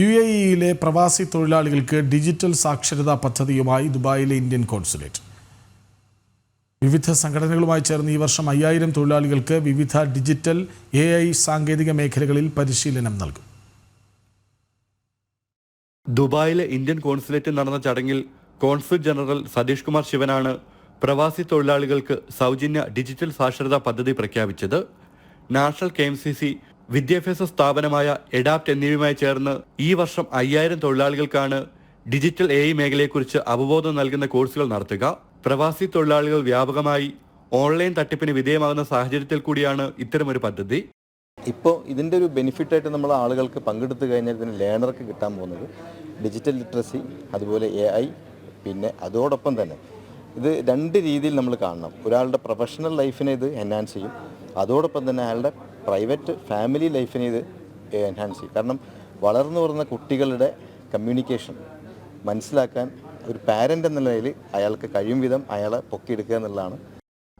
U A ഇയിലെ പ്രവാസി തൊഴിലാളികൾക്ക് digital സാക്ഷരതാ പദ്ധതിയുമായി ദുബായിലെ ഇന്ത്യൻ കോൺസുലേറ്റ്. വിവിധ സംഘടനകളുമായി ചേർന്ന് ഈ വർഷം അയ്യായിരം തൊഴിലാളികൾക്ക് വിവിധ ഡിജിറ്റൽ എ ഐ സാങ്കേതിക മേഖലകളിൽ പരിശീലനം നൽകും. ദുബായിലെ ഇന്ത്യൻ കോൺസുലേറ്റിൽ നടന്ന ചടങ്ങിൽ കോൺസുൽ ജനറൽ സതീഷ് കുമാർ ശിവനാണ് പ്രവാസി തൊഴിലാളികൾക്ക് സൗജന്യ ഡിജിറ്റൽ സാക്ഷരതാ പദ്ധതി പ്രഖ്യാപിച്ചത്. National K M C C വിദ്യാഭ്യാസ സ്ഥാപനമായ എഡാപ്റ്റ് എന്നിവയുമായി ചേർന്ന് ഈ വർഷം അയ്യായിരം തൊഴിലാളികൾക്കാണ് ഡിജിറ്റൽ എ ഐ മേഖലയെക്കുറിച്ച് അവബോധം നൽകുന്ന കോഴ്സുകൾ നടത്തുക. പ്രവാസി തൊഴിലാളികൾ വ്യാപകമായി ഓൺലൈൻ തട്ടിപ്പിന് വിധേയമാകുന്ന സാഹചര്യത്തിൽ കൂടിയാണ് ഇത്തരമൊരു പദ്ധതി. ഇപ്പോൾ ഇതിന്റെ ഒരു ബെനിഫിറ്റായിട്ട് നമ്മൾ ആളുകൾക്ക് പങ്കെടുത്തു കഴിഞ്ഞാൽ ഇതിന് ലേണർക്ക് കിട്ടാൻ പോകുന്നത് ഡിജിറ്റൽ ലിറ്ററസി അതുപോലെ എ ഐ പിന്നെ അതോടൊപ്പം തന്നെ ഇത് രണ്ട് രീതിയിൽ നമ്മൾ കാണണം. ഒരാളുടെ പ്രൊഫഷണൽ ലൈഫിനെ ഇത് എൻഹാൻസ് ചെയ്യും. അതോടൊപ്പം തന്നെ അയാളുടെ പ്രൈവറ്റ് ഫാമിലി ലൈഫിനെ ഇത് എൻഹാൻസ് ചെയ്യും. കാരണം വളർന്നു വരുന്ന കുട്ടികളുടെ കമ്മ്യൂണിക്കേഷൻ മനസ്സിലാക്കാൻ ഒരു പാരന്റ് എന്ന നിലയിൽ അയാൾക്ക് കഴിയും വിധം അയാളെ പൊക്കിയെടുക്കുക എന്നുള്ളതാണ്.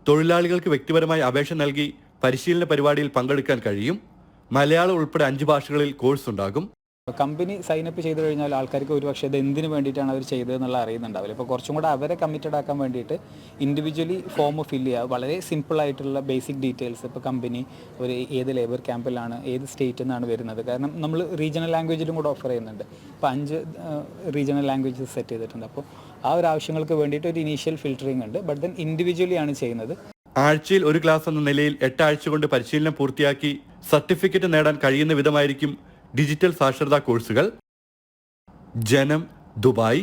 തൊഴിലാളികൾക്ക് വ്യക്തിപരമായി അപേക്ഷ നൽകി പരിശീലന പരിപാടിയിൽ പങ്കെടുക്കാൻ കഴിയും. മലയാളം ഉൾപ്പെടെ അഞ്ച് ഭാഷകളിൽ കോഴ്സ് ഉണ്ടാകും. കമ്പനി സൈനപ്പ് ചെയ്ത് കഴിഞ്ഞാൽ ആൾക്കാർക്ക് ഒരു പക്ഷേ ഇത് എന്തിനു വേണ്ടിയിട്ടാണ് അവർ ചെയ്തത് എന്നുള്ള അറിയുന്നുണ്ടാവില്ല. ഇപ്പോൾ കുറച്ചും കൂടെ അവരെ കമ്മിറ്റഡ് ആക്കാൻ വേണ്ടിയിട്ട് ഇൻഡിവിജ്വലി ഫോം ഫില്ല് ചെയ്യുക. വളരെ സിമ്പിൾ ആയിട്ടുള്ള ബേസിക് ഡീറ്റെയിൽസ് ഇപ്പോൾ കമ്പനി ഒരു ഏത് ലേബർ ക്യാമ്പിലാണ് ഏത് സ്റ്റേറ്റിൽ നിന്നാണ് വരുന്നത്. കാരണം നമ്മൾ റീജിയണൽ ലാംഗ്വേജിലും കൂടെ ഓഫർ ചെയ്യുന്നുണ്ട്. അപ്പോൾ അഞ്ച് റീജിയണൽ ലാംഗ്വേജസ് സെറ്റ് ചെയ്തിട്ടുണ്ട്. അപ്പോൾ ആ ഒരു ആവശ്യങ്ങൾക്ക് വേണ്ടിയിട്ട് ഒരു ഇനീഷ്യൽ ഫിൽറ്ററിംഗ് ഉണ്ട്. ബട്ട് ദെൻ ഇൻഡിവിജ്വലി ആണ് ചെയ്യുന്നത്. ആഴ്ചയിൽ ഒരു ക്ലാസ് എന്ന നിലയിൽ എട്ടാഴ്ച കൊണ്ട് പരിശീലനം പൂർത്തിയാക്കി സർട്ടിഫിക്കറ്റ് നേടാൻ കഴിയുന്ന വിധമായിരിക്കും ഡിജിറ്റൽ സാക്ഷരതാ കോഴ്സുകൾ ജനം ദുബായ്